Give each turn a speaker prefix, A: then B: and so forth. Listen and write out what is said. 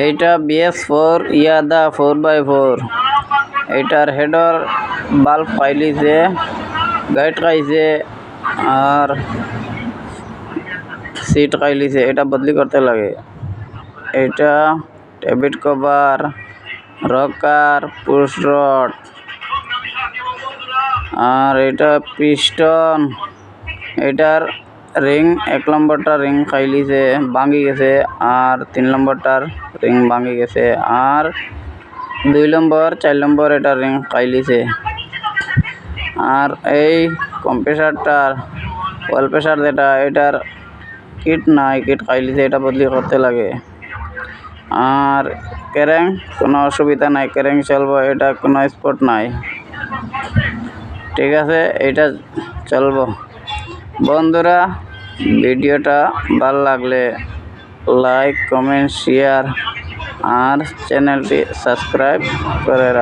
A: এইটা BS four ইয়াদা four by four এইটার হেডর বাল্ব ফাইলিছে গাইড খাইছে আর সিট খাইলিছে এটা বদলি করতে লাগে এটা tappet cover rocker push rod আর এটা পিস্টন এটার রিং এক নম্বরটা রিং খাইলিছে ভাঙি গেছে, আর তিন নম্বরটার রিং ভাঙি গেছে, আর দুই নম্বর, চার নম্বর এটা রিং খাইলিছে আর এই কম্প্রেসারটার ওয়েল প্রেসার যেটা, এটার কিট নাই কিট খাইলিছে এটা বদলি করতে লাগে। আর ক্যারেং কোনো অসুবিধা নাই ক্যারেং চলবো, এটা কোনো স্পট নাই। ঠিক আছে এটা চলবো। বন্ধুরা ভিডিওটা ভালো লাগলে লাইক কমেন্ট শেয়ার আর চ্যানেলটি সাবস্ক্রাইব করে রাখ